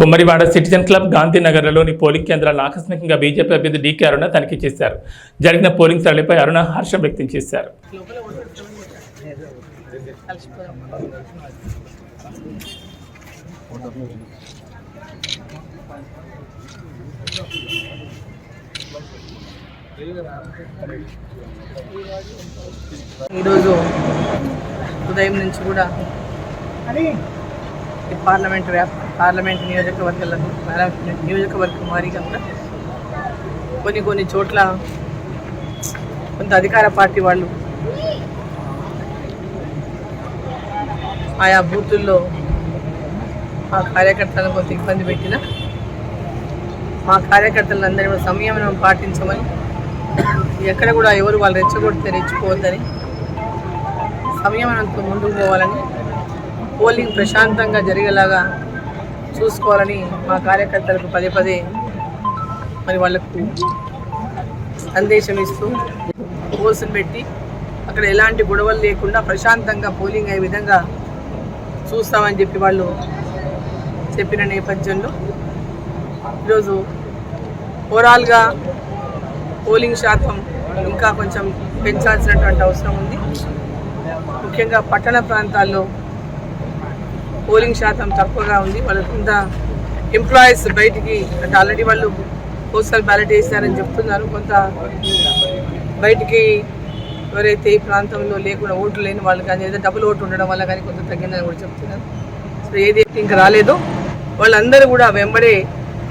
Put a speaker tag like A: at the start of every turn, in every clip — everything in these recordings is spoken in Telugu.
A: కుమ్మరివాడ సిటిజన్ క్లబ్ గాంధీనగర్లోని పోలింగ్ కేంద్రాలను ఆకస్మికంగా బీజేపీ అభ్యర్థి డీకే అరుణ తనిఖీ చేశారు. జరిగిన పోలింగ్ సరళిపై అరుణ హర్షం వ్యక్తం చేశారు.
B: ఈరోజు ఉదయం నుంచి కూడా పార్లమెంట్ వ్యాప్ పార్లమెంట్ నియోజకవర్గాలకు నియోజకవర్గం వారీగా కూడా కొన్ని కొన్ని చోట్ల కొంత అధికార పార్టీ వాళ్ళు ఆయా బూతుల్లో మా కార్యకర్తలను కొంత ఇబ్బంది పెట్టిన మా కార్యకర్తలందరినీ కూడా సంయమనం పాటించమని ఎక్కడ కూడా ఎవరు వాళ్ళు రెచ్చగొడితే రెచ్చిపోవద్దని సంయమనంతో ముందుకు పోవాలని పోలింగ్ ప్రశాంతంగా జరిగేలాగా చూసుకోవాలని మా కార్యకర్తలకు పదే పదే మరి వాళ్ళకు సందేశం ఇస్తూ పోస్టులు పెట్టి అక్కడ ఎలాంటి గొడవలు లేకుండా ప్రశాంతంగా పోలింగ్ అయ్యే విధంగా చూస్తామని చెప్పి వాళ్ళు చెప్పిన నేపథ్యంలో ఈరోజు ఓవరాల్గా పోలింగ్ శాతం ఇంకా కొంచెం పెంచాల్సినటువంటి అవసరం ఉంది. ముఖ్యంగా పట్టణ ప్రాంతాల్లో పోలింగ్ శాతం తక్కువగా ఉంది. వాళ్ళ కింద ఎంప్లాయీస్ బయటికి అంటే ఆల్రెడీ వాళ్ళు పోస్టల్ బ్యాలెట్ వేసారని చెప్తున్నారు. కొంత బయటికి ఎవరైతే ఈ ప్రాంతంలో లేకుండా ఓట్లు లేని వాళ్ళు కానీ ఏదో డబుల్ ఓటు ఉండడం వల్ల కానీ కొంత తగ్గిందని కూడా చెప్తున్నారు. సో ఏది ఇంకా రాలేదో. వాళ్ళందరూ కూడా వెంబడే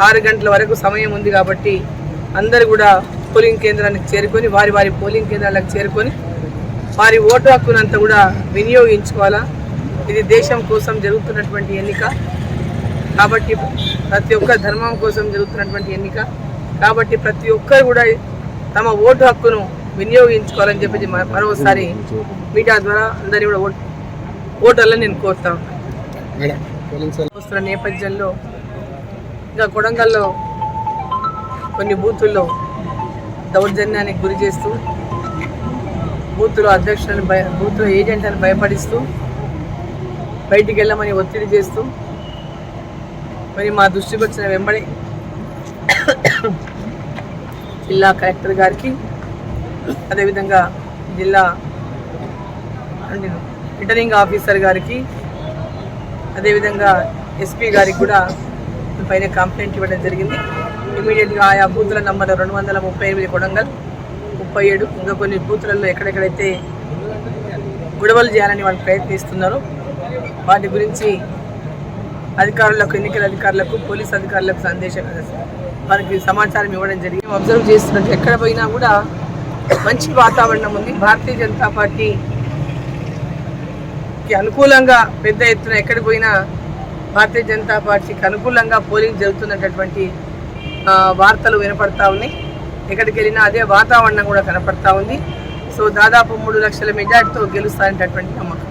B: ఆరు గంటల వరకు సమయం ఉంది కాబట్టి అందరూ కూడా పోలింగ్ కేంద్రానికి చేరుకొని వారి వారి పోలింగ్ కేంద్రాలకు చేరుకొని వారి ఓటు హక్కునంతా కూడా వినియోగించుకోవాలా? ఇది దేశం కోసం జరుగుతున్నటువంటి ఎన్నిక. కాబట్టి ప్రతి ఒక్క ధర్మం కోసం జరుగుతున్నటువంటి ఎన్నిక. కాబట్టి ప్రతి ఒక్కరు కూడా తమ ఓటు హక్కును వినియోగించుకోవాలని చెప్పి మ- మరోసారి మీడియా ద్వారా అందరినీ కూడా ఓటు ఓటర్లని నేను కోరుతా. వస్తున్న నేపథ్యంలో ఇంకా కొడంగల్లో కొన్ని బూతుల్లో దౌర్జన్యానికి గురి చేస్తూ బూత్లో అధ్యక్షులను భయ బూత్లో ఏజెంట్లను భయపడిస్తూ బయటికి వెళ్ళమని ఒత్తిడి చేస్తూ మరి మా దృష్టికి వచ్చిన వెంబడి జిల్లా కలెక్టర్ గారికి అదేవిధంగా జిల్లా రిటర్నింగ్ ఆఫీసర్ గారికి అదేవిధంగా ఎస్పీ గారికి కూడా పైన కంప్లైంట్ ఇవ్వడం జరిగింది. ఇమీడియట్గా ఆయా బూతుల నంబర్ రెండు వందల ముప్పై ఎనిమిది కొడంగల్ ముప్పై ఏడు ఇంకా కొన్ని బూతులలో ఎక్కడెక్కడైతే గొడవలు చేయాలని వాళ్ళు ప్రయత్నిస్తున్నారు వాటి గురించి అధికారులకు ఎన్నికల అధికారులకు పోలీస్ అధికారులకు సందేశం వారికి సమాచారం ఇవ్వడం జరిగింది. అబ్జర్వ్ చేస్తున్నట్టు ఎక్కడ పోయినా కూడా మంచి వాతావరణం ఉంది. భారతీయ జనతా పార్టీకి అనుకూలంగా పెద్ద ఎత్తున ఎక్కడికి పోయినా భారతీయ జనతా పార్టీకి అనుకూలంగా పోలింగ్ జరుగుతున్నటువంటి వార్తలు వినపడతా ఉన్నాయి. ఎక్కడికి వెళ్ళినా అదే వాతావరణం కూడా కనపడతా ఉంది. సో దాదాపు మూడు లక్షల మెజార్టీతో గెలుస్తారనేటటువంటి నమ్మకం.